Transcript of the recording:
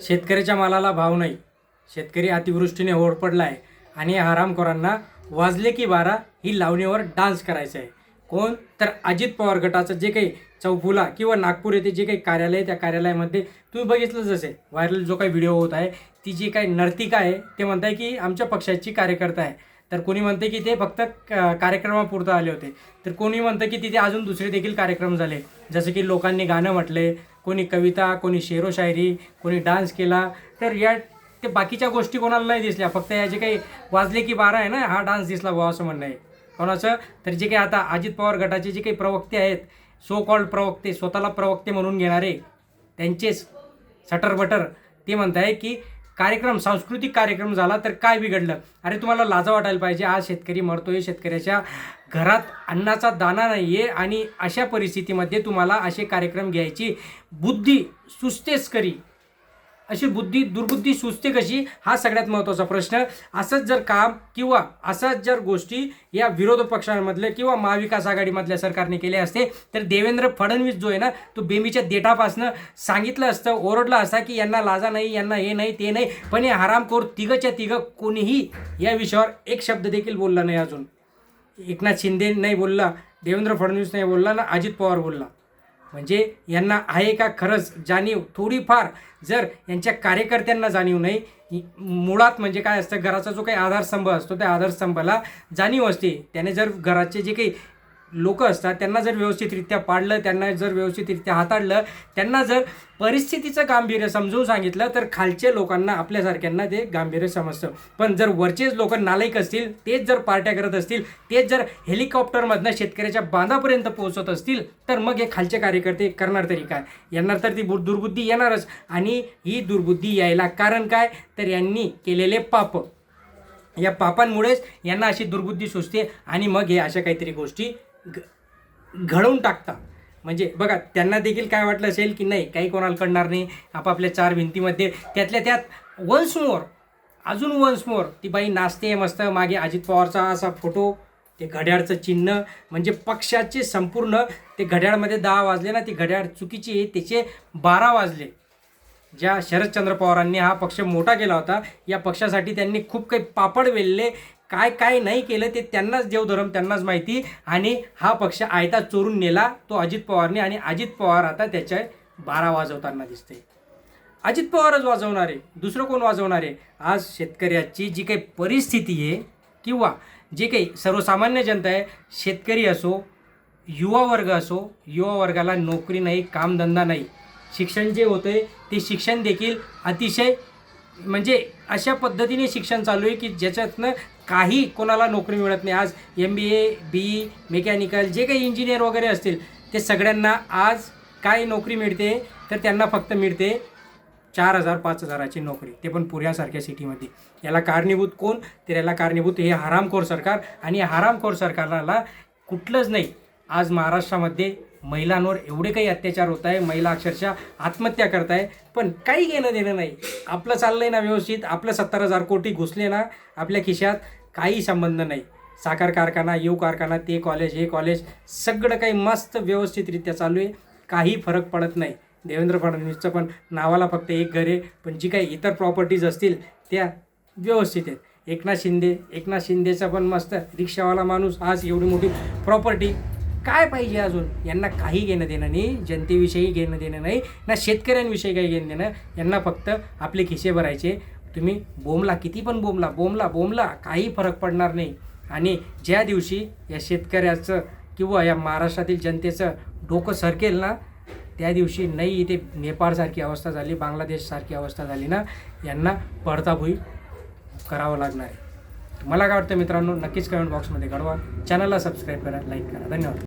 शेतकऱ्याच्या मालाला भाव नाही. शेतकरी अतिवृष्टीने होडपडला आहे आणि या हरामखोरांना वाजले की बारा ही लावणीवर डान्स करायचा आहे कोण? तर अजित पवार गटाचं जे काही चौफुला किंवा नागपूर येथे जे काही कार्यालय आहे त्या कार्यालयामध्ये तुम्ही बघितलंच असेल. व्हायरल जो काही व्हिडिओ होत आहे ती जी काही नर्तिका आहे ते म्हणताय की आमच्या पक्षाची कार्यकर्ता आहे. तर कोणी म्हणते की ते फक्त क- कार्यक्रमापुरतं आले होते. तर कोणी म्हणतं की तिथे अजून दुसरे देखील कार्यक्रम झाले. जसं की लोकांनी गाणं म्हटले कोणी कविता कोणी शेरो शायरी कोणी डान्स केला. तर या ते बाकीच्या गोष्टी कोणाला नाही दिसल्या. फक्त या जे काही वाजले की बारा आहे ना हा डान्स दिसला बुवा असं म्हणणं आहे. कोणाचं तर जे काही आता अजित पवार गटाचे जे काही प्रवक्ते आहेत सो कॉल्ड प्रवक्ते स्वतःला प्रवक्ते म्हणून घेणारे त्यांचेच सटर बटर ते म्हणत आहे की कार्यक्रम सांस्कृतिक कार्यक्रम झाला तर काय बिघडलं? अरे तुम्हाला लाजा वाटायला पाहिजे. आज शेतकरी मरतोय शेतकऱ्याच्या घरात अन्नाचा दाना नाही आहे आणि अशा परिस्थितीमध्ये तुम्हाला असे कार्यक्रम घ्यायची बुद्धी सुस्तेच करी अशी बुद्धी दुर्बुद्धी सुचते कशी? हा सगळ्यात महत्त्वाचा प्रश्न. असंच जर काम किंवा असाच जर गोष्टी या विरोध पक्षांमधले किंवा महाविकास आघाडीमधल्या सरकारने केले असते तर देवेंद्र फडणवीस जो आहे ना तो बेमीच्या देठापासनं सांगितलं असतं ओरडलं असता की यांना लाजा नाही यांना हे नाही ते नाही पण हे हरामखोर तिघंच्या तिघं कोणीही या विषयावर एक शब्द देखील बोलला नाही अजून. एकनाथ शिंदे नाही बोलला देवेंद्र फडणवीस नाही बोलला ना अजित पवार बोलला. म्हणजे यांना आहे का खरंच जाणीव? थोडीफार. जर यांच्या कार्यकर्त्यांना जाणीव नाही मुळात म्हणजे काय असतं घराचा जो काही आधारस्तंभ असतो त्या आधारस्तंभाला जाणीव असते. त्याने जर घराचे जे काही लोक असतात त्यांना जर व्यवस्थितरित्या पाडलं त्यांना जर व्यवस्थितरित्या हाताळलं त्यांना जर परिस्थितीचं गांभीर्य समजून सांगितलं तर खालच्या लोकांना आपल्यासारख्यांना ते गांभीर्य समजतं. पण जर वरचेच लोक नालायक असतील तेच जर पार्ट्या करत असतील तेच जर हेलिकॉप्टरमधनं शेतकऱ्याच्या बांधापर्यंत पोहोचत असतील तर मग हे खालचे कार्यकर्ते करणार तरी काय? यांना तर ती बु- दुर्बुद्धी येणारच आणि ही दुर्बुद्धी यायला कारण काय? तर यांनी केलेले पाप. या पापांमुळेच यांना अशी दुर्बुद्धी सुचते आणि मग हे अशा काहीतरी गोष्टी घ घडवून टाकता म्हणजे बघा त्यांना देखील काय वाटलं असेल की नाही काही कोणाला कळणार नाही. आपापल्या चार भिंतीमध्ये त्यातल्या त्यात वन्स मोर अजून वन्स मोर ती बाई नाचते मस्त मागे अजित पवारचा असा फोटो ते घड्याळचं चिन्ह म्हणजे पक्षाचे संपूर्ण ते घड्याळमध्ये दहा वाजले ना ती घड्याळ चुकीची आहे त्याचे बारा वाजले. ज्या शरदचंद्र पवारांनी हा पक्ष मोठा केला होता या पक्षासाठी त्यांनी खूप काही पापड वेलले काय काय नाही केलं ते त्यांनाच देवधर्म त्यांनाच माहिती. आणि हा पक्ष आयता चोरून नेला तो अजित पवारने. आणि अजित पवार आता त्याच्या बारा वाजवताना दिसते अजित पवारच वाजवणार. आहे दुसरं कोण वाजवणार? आहे आज शेतकऱ्याची जी काही परिस्थिती आहे किंवा जे काही सर्वसामान्य जनता आहे शेतकरी असो युवा वर्ग असो युवा वर्गाला नोकरी नाही कामधंदा नाही. शिक्षण जे होतं ते शिक्षण देखील अतिशय म्हणजे अशा पद्धतीने शिक्षण चालू आहे की ज्याच्यातनं काही कोणाला नोकरी मिळत नाही. आज M B A B E mechanical जे काही इंजिनियर वगैरे असतील ते सगळ्यांना आज काय नोकरी मिळते तर त्यांना फक्त मिळते चार हजार पाच हजाराची नोकरी. ते पण पुण्यासारख्या सिटीमध्ये. याला कारणीभूत कोण? तर याला कारणीभूत हे हरामखोर सरकार. आणि हरामखोर सरकारला कुठलंच नाही. आज महाराष्ट्रामध्ये महिलांवर एवढे काही अत्याचार होत आहे महिला अक्षरशः आत्महत्या करत आहे पण काही घेणं देणं नाही. आपलं चाललं आहे ना व्यवस्थित आपलं सत्तर हजार कोटी घुसले ना आपल्या खिशात काही संबंध नाही. साखर कारखाना येऊ कारखाना ते कॉलेज हे कॉलेज सगळं काही मस्त व्यवस्थितरित्या चालू आहे. काही फरक पडत नाही. देवेंद्र फडणवीसचं पण नावाला फक्त एक घर आहे पण जी काही इतर प्रॉपर्टीज असतील त्या व्यवस्थित आहेत. एकनाथ शिंदे एकनाथ शिंदेचा पण मस्त रिक्षावाला माणूस आज एवढी मोठी प्रॉपर्टी काय पाहिजे अजून? यांना काही घेणं देणं नाही जनतेविषयी घेणं देणं नाही ना शेतकऱ्यांविषयी काही घेणं देणं. यांना फक्त आपले खिसे भरायचे. तुम्ही बोमला किती पण बोमला बोमला बोमला काही फरक पडणार नाही. आणि ज्या दिवशी या शेतकऱ्याचं किंवा या महाराष्ट्रातील जनतेचं डोकं सरकेल ना त्या दिवशी नाही इथे नेपाळसारखी अवस्था झाली बांगलादेशसारखी अवस्था झाली ना यांना पडताभुई करावं लागणार आहे. मला काय वाटतं मित्रांनो? नक्कीच कमेंट बॉक्समध्ये कळवा. चॅनलला सबस्क्राईब करा लाईक करा. धन्यवाद.